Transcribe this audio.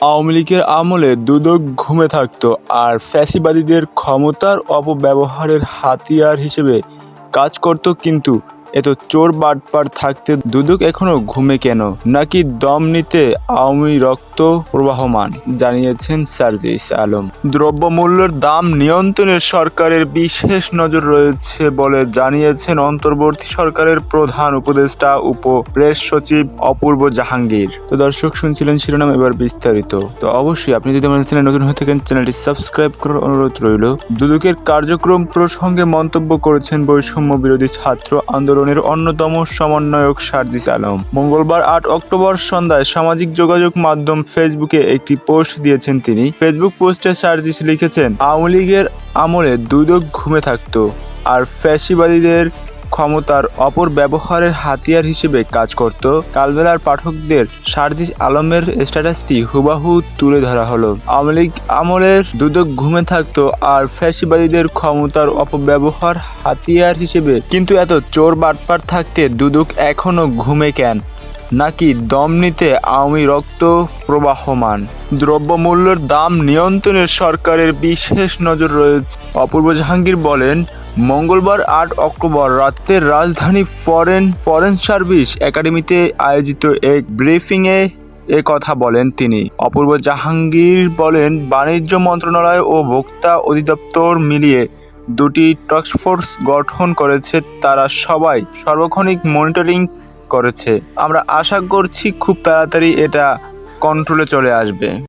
আওয়ামী লীগের আমলে দুদক ঘুমে থাকত আর ফ্যাসিবাদীদের ক্ষমতার অপব্যবহারের হাতিয়ার হিসেবে কাজ করত কিন্তু এত চোর বাটপার থাকতে দুদক এখনও ঘুমে কেন? নাকি দম নিতে আওয়ামী রক্ত প্রবাহমান? জানিয়েছেন সার্জিস আলম। দ্রব্যমূল্যের দাম নিয়ন্ত্রণে সরকারের বিশেষ নজর রয়েছে বলে জানিয়েছেন অন্তর্বর্তী সরকারের প্রধান উপদেষ্টা উপ প্রেস সচিব অপূর্ব জাহাঙ্গীর। তো দর্শক, শুনছিলেন শিরোনাম, এবার বিস্তারিত। তো অবশ্যই আপনি যদি আমাদের চ্যানেল নতুন হয়ে থাকেন, চ্যানেলটি সাবস্ক্রাইব করার অনুরোধ রইল। দুদকের কার্যক্রম প্রসঙ্গে মন্তব্য করেছেন বৈষম্য বিরোধী ছাত্র আন্দোলনের অন্যতম সমন্বয়ক সার্দিস আলম। মঙ্গলবার আট অক্টোবর সন্ধ্যায় সামাজিক যোগাযোগ মাধ্যম ফেসবুকে একটি পোস্ট দিয়েছেন তিনি। ফেসবুক পোস্টে সার্জিস লিখেছেন, আওয়ামী লীগের আমলে দুদক ঘুমে থাকতো, আর ফ্যাসিবাদীদের ক্ষমতার অপর ব্যবহারের হাতিয়ার হিসেবে কাজ করত। কালবেলার পাঠকদের সার্জিস আলমের স্ট্যাটাসটি হুবাহু তুলে ধরা হলো। আওয়ামী লীগ আমলের দুদক ঘুমে থাকতো আর ফ্যাসিবাদীদের ক্ষমতার অপব্যবহার হাতিয়ার হিসেবে। কিন্তু এত চোর বাটপার থাকতে দুদক এখনও ঘুমে কেন? নাকি দম নিতে আওয়ামী রক্ত প্রবাহমান? দ্রব্যমূল্যের দাম নিয়ন্ত্রণে সরকারের বিশেষ নজর রয়েছে। অপূর্ব জাহাঙ্গীর বলেন মঙ্গলবার আট অক্টোবর রাতে রাজধানী ফরেন ফরেন সার্ভিস একাডেমিতে আয়োজিত এক ব্রিফিংয়ে এ কথা বলেন তিনি। অপূর্ব জাহাঙ্গীর বলেন, বাণিজ্য মন্ত্রণালয় ও ভোক্তা অধিদপ্তর মিলিয়ে দুটি টাস্কফোর্স গঠন করেছে, তারা সবাই সার্বক্ষণিক মনিটরিং করেছে। আমরা আশা করছি খুব তাড়াতাড়ি এটা কন্ট্রোলে চলে আসবে।